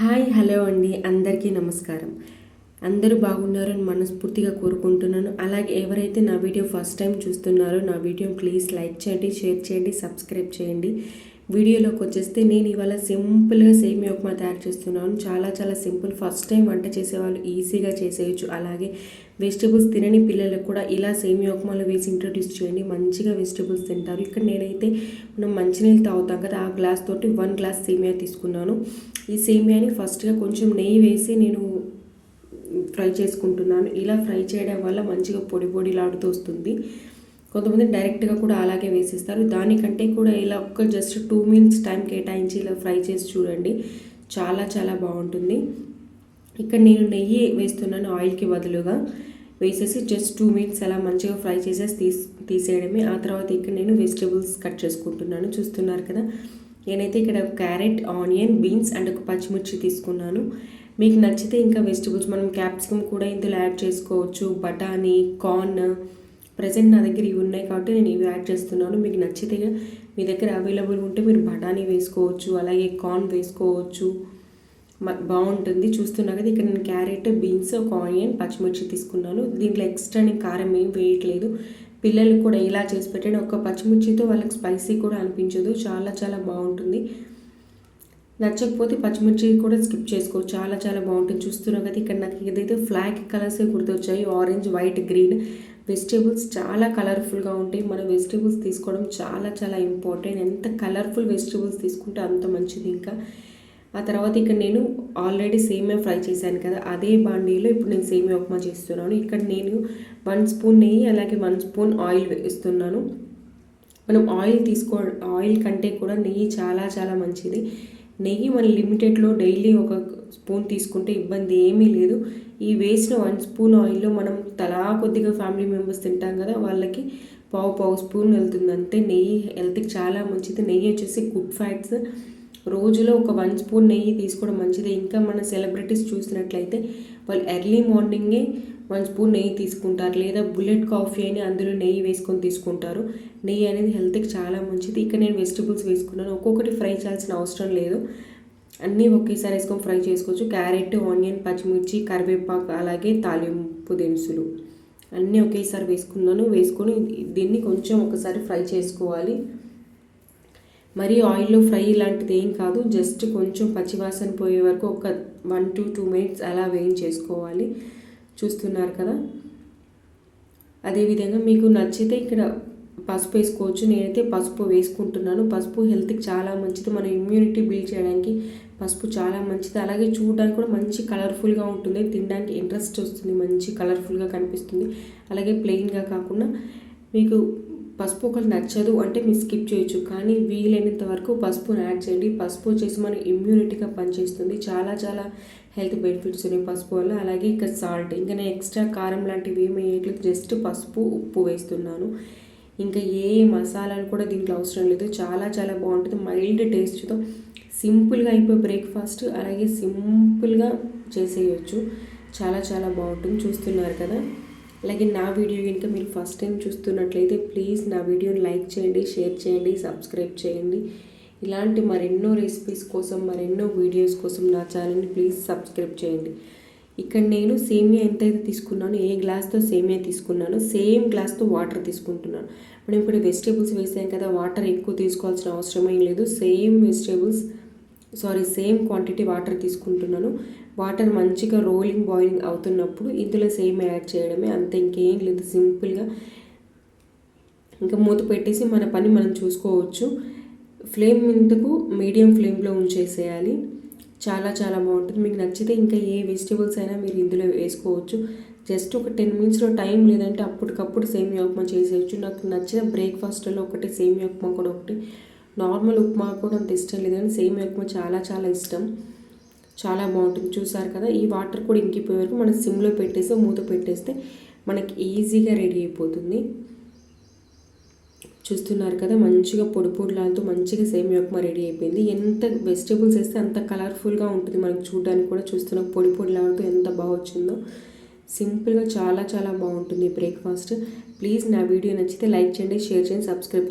Hi hello అండి. అందరికీ నమస్కారం. అందరూ బాగున్నారని మనస్ఫూర్తిగా కోరుకుంటున్నాను. అలాగే ఎవరైతే నా వీడియో ఫస్ట్ టైం చూస్తున్నారో నా వీడియో ప్లీజ్ లైక్ చేయండి షేర్ చేయండి సబ్స్క్రైబ్ చేయండి. వీడియోలోకి వచ్చేస్తే నేను ఇవాళ సింపుల్గా సేమియా ఉప్మా తయారు చేస్తున్నాను. చాలా చాలా సింపుల్. ఫస్ట్ టైం వంట చేసేవాళ్ళు ఈజీగా చేసేయచ్చు. అలాగే వెజిటబుల్స్ తినని పిల్లలకు కూడా ఇలా సేమియా ఉప్మాలో వేసి ఇంట్రడ్యూస్ చేయండి. మంచిగా వెజిటబుల్స్ తింటారు. ఇక్కడ నేనైతే మనం మంచినీళ్ళు తాగుతాం కదా ఆ గ్లాస్ తోటి వన్ గ్లాస్ సేమియా తీసుకున్నాను. ఈ సేమియాని ఫస్ట్గా కొంచెం నెయ్యి వేసి నేను ఫ్రై చేసుకుంటున్నాను. ఇలా ఫ్రై చేయడం వల్ల మంచిగా పొడి పొడిలాడుతూ వస్తుంది. కొంతమంది డైరెక్ట్గా కూడా అలాగే వేసేస్తారు. దానికంటే కూడా ఇలా ఒక్క జస్ట్ టూ మినిట్స్ టైం కేటాయించి ఇలా ఫ్రై చేసి చూడండి. చాలా చాలా బాగుంటుంది. ఇక్కడ నేను నెయ్యి వేస్తున్నాను ఆయిల్కి బదులుగా. వేసేసి జస్ట్ టూ మినిట్స్ అలా మంచిగా ఫ్రై చేసేసి తీసి తీసేయడమే. ఆ తర్వాత ఇక్కడ నేను వెజిటేబుల్స్ కట్ చేసుకుంటున్నాను. చూస్తున్నారు కదా? నేనైతే ఇక్కడ క్యారెట్ ఆనియన్ బీన్స్ అండ్ ఒక పచ్చిమిర్చి తీసుకున్నాను. మీకు నచ్చితే ఇంకా వెజిటబుల్స్ మనం క్యాప్సికమ్ కూడా ఇందులో యాడ్ చేసుకోవచ్చు. బఠానీ కార్న్ ప్రజెంట్ నా దగ్గర ఇవి ఉన్నాయి కాబట్టి నేను ఇవి యాడ్ చేస్తున్నాను. మీకు నచ్చితే మీ దగ్గర అవైలబుల్ ఉంటే మీరు బఠానీ వేసుకోవచ్చు అలాగే కార్న్ వేసుకోవచ్చు. బాగుంటుంది. చూస్తున్నా కదా ఇక్కడ నేను క్యారెట్ బీన్స్ ఒక ఆనియన్ పచ్చిమిర్చి తీసుకున్నాను. దీంట్లో ఎక్స్ట్రా నేను కారం ఏం వేయట్లేదు. పిల్లలు కూడా ఇలా చేసి పెట్టండి. ఒక పచ్చిమిర్చితో వాళ్ళకి స్పైసీ కూడా అనిపించదు. చాలా చాలా బాగుంటుంది. నచ్చకపోతే పచ్చిమిర్చి కూడా స్కిప్ చేసుకోవచ్చు. చాలా చాలా బాగుంటుంది. చూస్తున్నాం కదా ఇక్కడ నాకు ఏదైతే ఫ్లాగ్ కలర్సే గుర్తొచ్చాయి ఆరెంజ్ వైట్ గ్రీన్ వెజిటేబుల్స్ చాలా కలర్ఫుల్గా ఉంటాయి. మనం వెజిటేబుల్స్ తీసుకోవడం చాలా చాలా ఇంపార్టెంట్. ఎంత కలర్ఫుల్ వెజిటేబుల్స్ తీసుకుంటే అంత మంచిది ఇంకా. ఆ తర్వాత ఇక్కడ నేను ఆల్రెడీ సేమియా ఫ్రై చేశాను కదా అదే బాండీలో ఇప్పుడు నేను సేమియా ఉప్మా చేస్తున్నాను. ఇక్కడ నేను వన్ స్పూన్ నెయ్యి అలాగే వన్ స్పూన్ ఆయిల్ వేస్తున్నాను. మనం ఆయిల్ తీసుకో ఆయిల్ కంటే కూడా నెయ్యి చాలా చాలా మంచిది. నెయ్యి మన లిమిటెడ్లో డైలీ ఒక స్పూన్ తీసుకుంటే ఇబ్బంది ఏమీ లేదు. ఈ వేసిన వన్ స్పూన్ ఆయిల్లో మనం తలా కొద్దిగా ఫ్యామిలీ మెంబర్స్ తింటాం కదా వాళ్ళకి పావు పావు స్పూన్ వెళ్తుంది. అంతే నెయ్యి హెల్త్కి చాలా మంచిది. నెయ్యి వచ్చేసి గుడ్ ఫ్యాట్స్. రోజులో ఒక వన్ స్పూన్ నెయ్యి తీసుకోవడం మంచిది. ఇంకా మన సెలబ్రిటీస్ చూసినట్లయితే వాళ్ళు ఎర్లీ మార్నింగే వన్ స్పూన్ నెయ్యి తీసుకుంటారు లేదా బుల్లెట్ కాఫీ అని అందులో నెయ్యి వేసుకొని తీసుకుంటారు. నెయ్యి అనేది హెల్త్కి చాలా మంచిది. ఇక్కడ నేను వెజిటబుల్స్ వేసుకున్నాను. ఒక్కొక్కటి ఫ్రై చేయాల్సిన అవసరం లేదు. అన్నీ ఒకేసారి వేసుకొని ఫ్రై చేసుకోవచ్చు. క్యారెట్ ఆనియన్ పచ్చిమిర్చి కరివేపాకు అలాగే తాలింపు దినుసులు అన్నీ ఒకేసారి వేసుకున్నాను. వేసుకొని దీన్ని కొంచెం ఒకసారి ఫ్రై చేసుకోవాలి. మరీ ఆయిల్లో ఫ్రై లాంటిది ఏం కాదు జస్ట్ కొంచెం పచ్చివాసన పోయే వరకు ఒక వన్ టు టూ మినిట్స్ అలా వేయించేసుకోవాలి. చూస్తున్నారు కదా? అదేవిధంగా మీకు నచ్చితే ఇక్కడ పసుపు వేసుకోవచ్చు. నేనైతే పసుపు వేసుకుంటున్నాను. పసుపు హెల్త్కి చాలా మంచిది. మన ఇమ్యూనిటీ బిల్డ్ చేయడానికి పసుపు చాలా మంచిది. అలాగే చూడడానికి కూడా మంచి కలర్ఫుల్గా ఉంటుంది. తినడానికి ఇంట్రెస్ట్ వస్తుంది. మంచి కలర్ఫుల్గా కనిపిస్తుంది. అలాగే ప్లెయిన్గా కాకుండా మీకు పసుపు ఒకటి నచ్చదు అంటే మీరు స్కిప్ చేయొచ్చు. కానీ వీలైనంత వరకు పసుపును యాడ్ చేయండి. పసుపు వచ్చేసి మన ఇమ్యూనిటీగా పనిచేస్తుంది. చాలా చాలా హెల్త్ బెనిఫిట్స్ ఉన్నాయి పసుపు వల్ల. అలాగే ఇక సాల్ట్ ఇంకా నేను ఎక్స్ట్రా కారం లాంటివి ఏమి వేయట్లేదు. జస్ట్ పసుపు ఉప్పు వేస్తున్నాను. ఇంకా ఏ మసాలాలు కూడా దీంట్లో అవసరం లేదు. చాలా చాలా బాగుంటుంది. మైల్డ్ టేస్ట్తో సింపుల్గా అయిపోయి బ్రేక్ఫాస్ట్ అలాగే సింపుల్గా చేసేయచ్చు. చాలా చాలా బాగుంటుంది. చూస్తున్నారు కదా? అలాగే నా వీడియో కనుక మీరు ఫస్ట్ టైం చూస్తున్నట్లయితే ప్లీజ్ నా వీడియోని లైక్ చేయండి షేర్ చేయండి సబ్స్క్రైబ్ చేయండి. ఇలాంటి మరెన్నో రెసిపీస్ కోసం మరెన్నో వీడియోస్ కోసం నా ఛానల్ని ప్లీజ్ సబ్స్క్రైబ్ చేయండి. ఇక్కడ నేను సేమియా ఎంతైతే తీసుకున్నానో ఏ గ్లాస్తో సేమియా తీసుకున్నానో సేమ్ గ్లాస్తో వాటర్ తీసుకుంటున్నాను. మనం ఇప్పుడు వెజిటేబుల్స్ వేసాం కదా వాటర్ ఎక్కువ తీసుకోవాల్సిన అవసరం ఏం లేదు. Same vegetables sorry same quantity water తీసుకుంటున్నాను. వాటర్ మంచిగా రోలింగ్ బాయిలింగ్ అవుతున్నప్పుడు ఇందులో సేమ్ యాడ్ చేయడమే. అంతే ఇంకేం లేదు. సింపుల్గా ఇంకా మూత పెట్టేసి మన పని మనం చూసుకోవచ్చు. ఫ్లేమ్ ఇంతకు మీడియం ఫ్లేమ్లో ఉంచేసేయాలి. చాలా చాలా బాగుంటుంది. మీకు నచ్చితే ఇంకా ఏ వెజిటేబుల్స్ అయినా మీరు ఇందులో వేసుకోవచ్చు. జస్ట్ ఒక టెన్ మినిట్స్లో టైం లేదంటే అప్పటికప్పుడు సేమియా ఉప్మా చేసేయచ్చు. నాకు నచ్చిన బ్రేక్ఫాస్ట్లో ఒకటి సేమియా ఉప్మా కూడా ఒకటి. నార్మల్ ఉప్మా కూడా అంత ఇష్టం లేదు కానీ సేమియా ఉప్మా చాలా చాలా ఇష్టం. చాలా బాగుంటుంది. చూసారు కదా ఈ వాటర్ కూడా ఇంకిపోయే వరకు మనం సిమ్లో పెట్టేసి మూత పెట్టేస్తే మనకి ఈజీగా రెడీ అయిపోతుంది. చూస్తున్నారు కదా మంచిగా పొడి పొడిలాడుతూ మంచిగా సేమియా ఉప్మా రెడీ అయిపోయింది. ఎంత వెజిటేబుల్స్ వేస్తే అంత కలర్ఫుల్గా ఉంటుంది మనకి చూడడానికి కూడా. చూస్తున్న పొడి పొడిలాడుతూ ఎంత బాగా వచ్చిందో. సింపుల్గా చాలా చాలా బాగుంటుంది బ్రేక్ఫాస్ట్. ప్లీజ్ నా వీడియో నచ్చితే లైక్ చేయండి షేర్ చేయండి సబ్స్క్రైబ్ చేయండి.